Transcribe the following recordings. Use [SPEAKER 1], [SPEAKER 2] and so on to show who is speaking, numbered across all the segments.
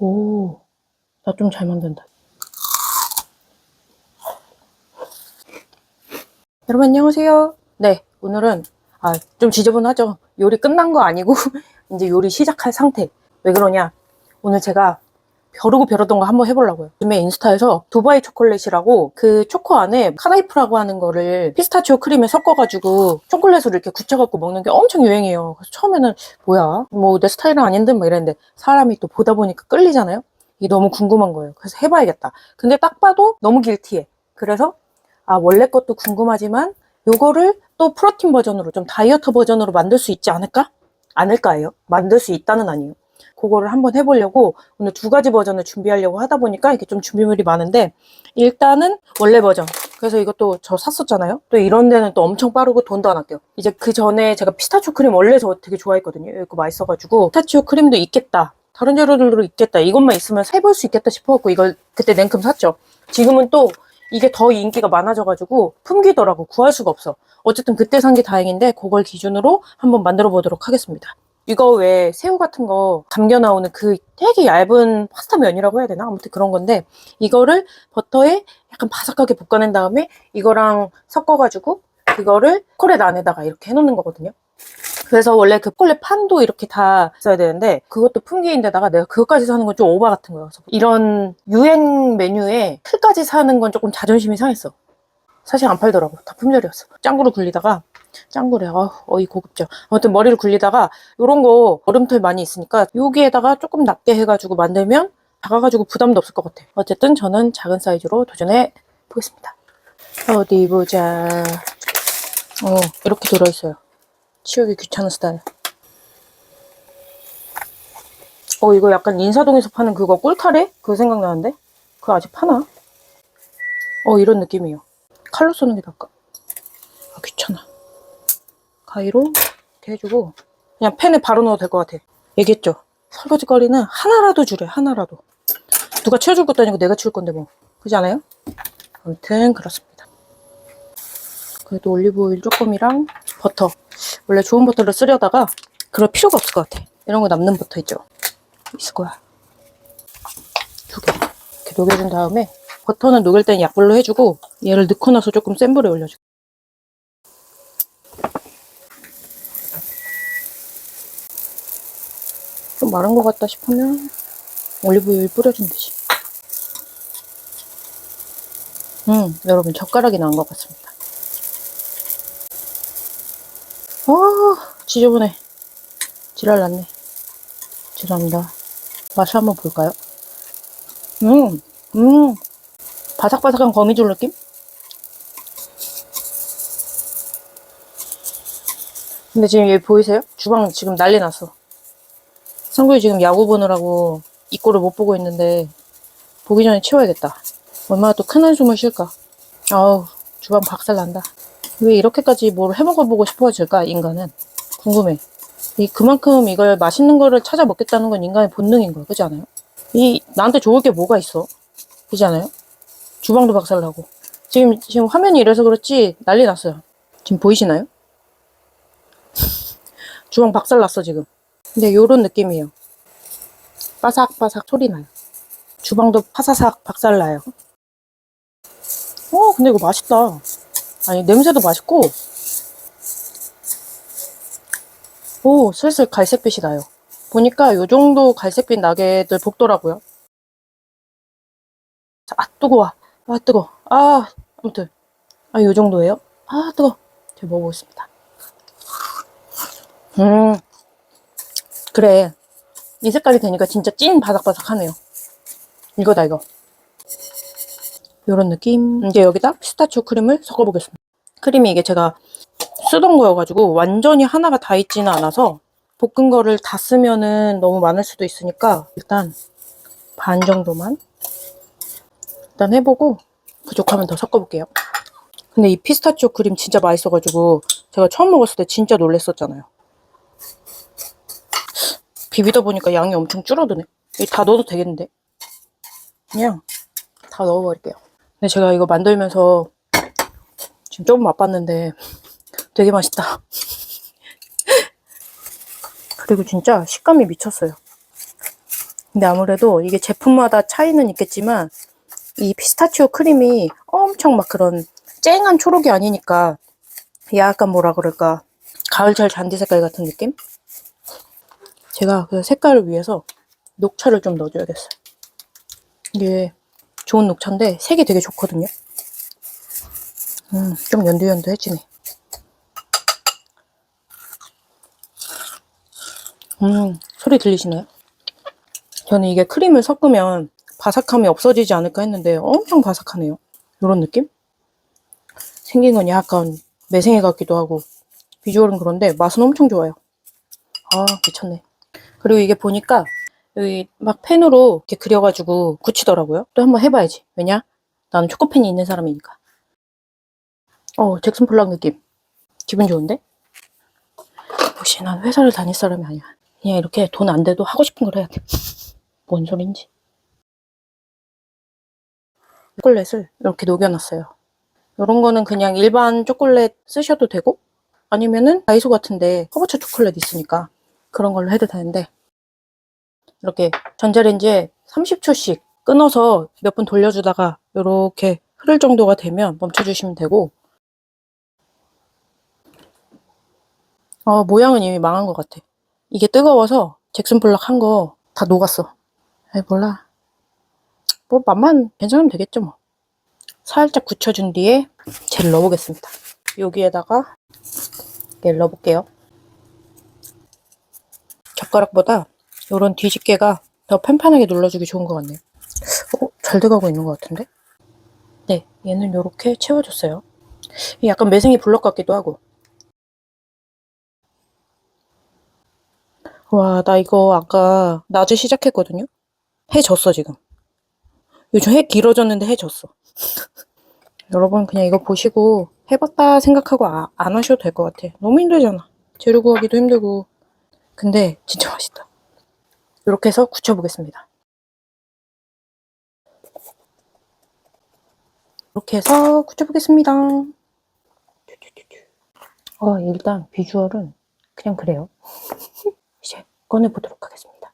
[SPEAKER 1] 오, 나 좀 잘 만든다. 여러분 안녕하세요. 네, 오늘은 아, 좀 지저분하죠. 요리 끝난 거 아니고 이제 요리 시작할 상태. 왜 그러냐? 오늘 제가 벼르고 벼르던 거 한번 해보려고요. 요즘에 인스타에서 두바이 초콜릿이라고 그 초코 안에 카나이프라고 하는 거를 피스타치오 크림에 섞어가지고 초콜릿으로 이렇게 굳혀갖고 먹는 게 엄청 유행이에요. 그래서 처음에는 뭐야? 뭐 내 스타일은 아닌데 막 이랬는데 사람이 또 보다 보니까 끌리잖아요? 이게 너무 궁금한 거예요. 그래서 해봐야겠다. 근데 딱 봐도 너무 길티해. 그래서 아 원래 것도 궁금하지만 요거를 또 프로틴 버전으로 좀 다이어트 버전으로 만들 수 있지 않을까? 않을까요? 만들 수 있다는 아니에요. 그거를 한번 해보려고 오늘 두 가지 버전을 준비하려고 하다 보니까 이게 좀 준비물이 많은데 일단은 원래 버전. 그래서 이것도 저 샀었잖아요. 또 이런 데는 또 엄청 빠르고 돈도 안 아껴요. 이제 그 전에 제가 피스타치오 크림 원래 저 되게 좋아했거든요. 이거 맛있어가지고 피스타치오 크림도 있겠다. 다른 재료들도 있겠다. 이것만 있으면 해볼 수 있겠다 싶어갖고 이걸 그때 냉큼 샀죠. 지금은 또 이게 더 인기가 많아져가지고 품귀더라고. 구할 수가 없어. 어쨌든 그때 산 게 다행인데 그걸 기준으로 한번 만들어 보도록 하겠습니다 이거 왜 새우 같은 거 감겨 나오는 그 되게 얇은 파스타 면이라고 해야 되나? 아무튼 그런 건데 이거를 버터에 약간 바삭하게 볶아낸 다음에 이거랑 섞어가지고 그거를 초콜릿 안에다가 이렇게 해놓는 거거든요. 그래서 원래 그 초콜릿 판도 이렇게 다 써야 되는데 그것도 품귀인데다가 내가 그것까지 사는 건 좀 오바 같은 거여서 이런 유행 메뉴에 틀까지 사는 건 조금 자존심이 상했어. 사실 안 팔더라고. 다 품절이었어. 짱구로 굴리다가 짱구래. 아, 어이 고급져. 아무튼 머리를 굴리다가 요런 거 얼음털 많이 있으니까 여기에다가 조금 낮게 해가지고 만들면 작아가지고 부담도 없을 것 같아. 어쨌든 저는 작은 사이즈로 도전해 보겠습니다. 어디 보자. 어, 이렇게 들어있어요. 치우기 귀찮은 스타일. 어, 이거 약간 인사동에서 파는 그거 꿀타래? 그거 생각나는데? 그거 아직 파나? 어, 이런 느낌이에요. 칼로 쏘는 게 나을까? 아, 귀찮아. 가위로 이렇게 해주고 그냥 팬에 바로 넣어도 될 것 같아. 얘기했죠? 설거지 거리는 하나라도 줄여, 하나라도. 누가 치워줄 것도 아니고 내가 치울 건데 뭐. 그렇지 않아요? 아무튼 그렇습니다. 그래도 올리브오일 조금이랑 버터. 원래 좋은 버터를 쓰려다가 그럴 필요가 없을 것 같아. 이런 거 남는 버터 있죠? 있을 거야. 두 개. 이렇게 녹여준 다음에 버터는 녹일 땐 약불로 해주고 얘를 넣고 나서 조금 센 불에 올려줘. 좀 마른 것 같다 싶으면 올리브오일 뿌려주면 되지. 음, 여러분 젓가락이 나은 것 같습니다. 아, 지저분해. 지랄 났네. 죄송합니다. 맛을 한번 볼까요? 음, 음, 바삭바삭한 거미줄 느낌? 근데 지금 여기 보이세요? 주방 지금 난리 났어. 성구이 지금 야구 보느라고 입꼬를 못 보고 있는데 보기 전에 치워야겠다. 얼마나 또 큰 한숨을 쉴까. 아우 주방 박살난다. 왜 이렇게까지 뭘 해먹어보고 싶어질까 인간은 궁금해. 이 그만큼 이걸 맛있는 거를 찾아 먹겠다는 건 인간의 본능인 거야, 그렇지 않아요? 이 나한테 좋을 게 뭐가 있어, 그렇지 않아요? 주방도 박살나고 지금 지금 화면이 이래서 그렇지 난리 났어요. 지금 보이시나요? 주방 박살났어 지금. 근데 요런 느낌이에요. 바삭바삭 소리 나요. 주방도 파사삭 박살나요. 어, 근데 이거 맛있다. 아니, 냄새도 맛있고. 오, 슬슬 갈색빛이 나요. 보니까 요 정도 갈색빛 나게들 볶더라고요. 자, 아, 뜨거워. 아, 뜨거. 아, 아무튼. 아, 요 정도예요? 아, 뜨거. 제가 먹어보겠습니다. 음. 그래. 이 색깔이 되니까 진짜 찐 바삭바삭하네요. 이거다, 이거. 요런 느낌. 이제 여기다 피스타치오 크림을 섞어보겠습니다. 크림이 이게 제가 쓰던 거여가지고 완전히 하나가 다 있지는 않아서 볶은 거를 다 쓰면은 너무 많을 수도 있으니까 일단 반 정도만 일단 해보고 부족하면 더 섞어볼게요. 근데 이 피스타치오 크림 진짜 맛있어가지고 제가 처음 먹었을 때 진짜 놀랬었잖아요. 비비다 보니까 양이 엄청 줄어드네. 다 넣어도 되겠는데? 그냥 다 넣어버릴게요. 근데 제가 이거 만들면서 지금 조금 맛봤는데 되게 맛있다. 그리고 진짜 식감이 미쳤어요. 근데 아무래도 이게 제품마다 차이는 있겠지만 이 피스타치오 크림이 엄청 막 그런 쨍한 초록이 아니니까 약간 뭐라 그럴까 가을철 잔디 색깔 같은 느낌? 제가 그 색깔을 위해서 녹차를 좀 넣어줘야겠어요. 이게 좋은 녹차인데 색이 되게 좋거든요. 음, 좀 연두연두해지네. 음, 소리 들리시나요? 저는 이게 크림을 섞으면 바삭함이 없어지지 않을까 했는데 엄청 바삭하네요. 이런 느낌? 생긴 건 약간 매생이 같기도 하고 비주얼은 그런데 맛은 엄청 좋아요. 아 미쳤네. 그리고 이게 보니까 여기 막 펜으로 이렇게 그려가지고 굳히더라고요. 또 한번 해봐야지. 왜냐? 나는 초코펜이 있는 사람이니까. 어 잭슨 폴락 느낌. 기분 좋은데? 역시 난 회사를 다닐 사람이 아니야. 그냥 이렇게 돈 안 돼도 하고 싶은 걸 해야 돼. 뭔 소린지. 초콜릿을 이렇게 녹여놨어요. 이런 거는 그냥 일반 초콜릿 쓰셔도 되고 아니면은 다이소 같은데 허브차 초콜릿 있으니까 그런 걸로 해도 되는데 이렇게 전자레인지에 30초씩 끊어서 몇 분 돌려주다가 이렇게 흐를 정도가 되면 멈춰주시면 되고 어, 모양은 이미 망한 것 같아. 이게 뜨거워서 잭슨 블락 한거 다 녹았어. 아이 몰라. 뭐 맛만 괜찮으면 되겠죠 뭐. 살짝 굳혀준 뒤에 젤 넣어보겠습니다. 여기에다가 얘를 넣어볼게요. 젓가락보다 이런 뒤집개가 더 판판하게 눌러주기 좋은 것 같네요. 어, 잘 돼가고 있는 것 같은데? 네, 얘는 이렇게 채워줬어요. 약간 매생이 블럭 같기도 하고. 와, 나 이거 아까 낮에 시작했거든요? 해 졌어, 지금. 요즘 해 길어졌는데 해 졌어. 여러분, 그냥 이거 보시고 해봤다 생각하고 아- 안 하셔도 될 것 같아. 너무 힘들잖아. 재료 구하기도 힘들고. 근데 진짜 맛있다. 이렇게 해서 굳혀보겠습니다. 이렇게 해서 굳혀보겠습니다. 어, 일단 비주얼은 그냥 그래요. 이제 꺼내보도록 하겠습니다.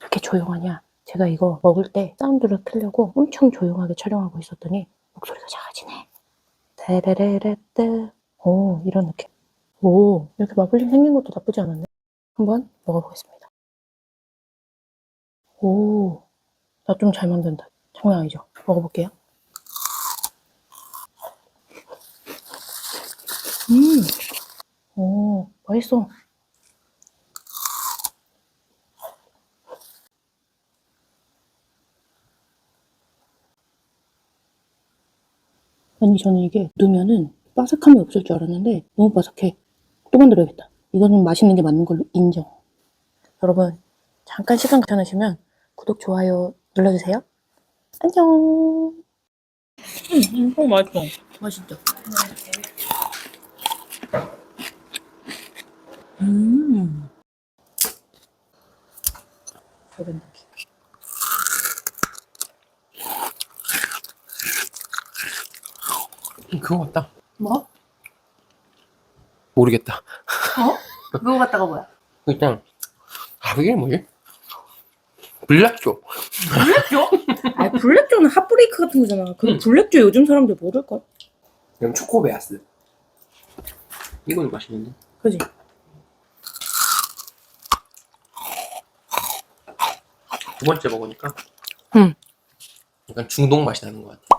[SPEAKER 1] 이렇게 조용하냐? 제가 이거 먹을 때 사운드를 틀려고 엄청 조용하게 촬영하고 있었더니 목소리가 작아지네. 테레레레떼. 오, 이런 느낌. 오, 이렇게 마블링 생긴 것도 나쁘지 않았네. 한번 먹어보겠습니다. 오, 나 좀 잘 만든다. 장난 아니죠? 먹어볼게요. 음, 오, 맛있어. 아니, 저는 이게 넣으면은 바삭함이 없을 줄 알았는데 너무 바삭해. 또 만들어야겠다. 이거는 맛있는 게 맞는 걸로 인정. 여러분, 잠깐 시간 괜찮으시면 구독, 좋아요 눌러주세요. 안녕. 음, 어, 맛있어. 맛있죠? 음. 이런 느낌.
[SPEAKER 2] 그거 같다.
[SPEAKER 1] 뭐?
[SPEAKER 2] 모르겠다.
[SPEAKER 1] 어? 그거 갖다가 뭐야?
[SPEAKER 2] 일단 아 이게 뭐지? 블랙조.
[SPEAKER 1] 블랙조? 아 블랙조는 핫브레이크 같은 거잖아. 그
[SPEAKER 2] 응.
[SPEAKER 1] 블랙조 요즘 사람들 모를 걸?
[SPEAKER 2] 그럼 초코 베아스. 이건 맛있는데.
[SPEAKER 1] 그지?
[SPEAKER 2] 두 번째 먹으니까
[SPEAKER 1] 응.
[SPEAKER 2] 약간 중독 맛이 나는 것 같아.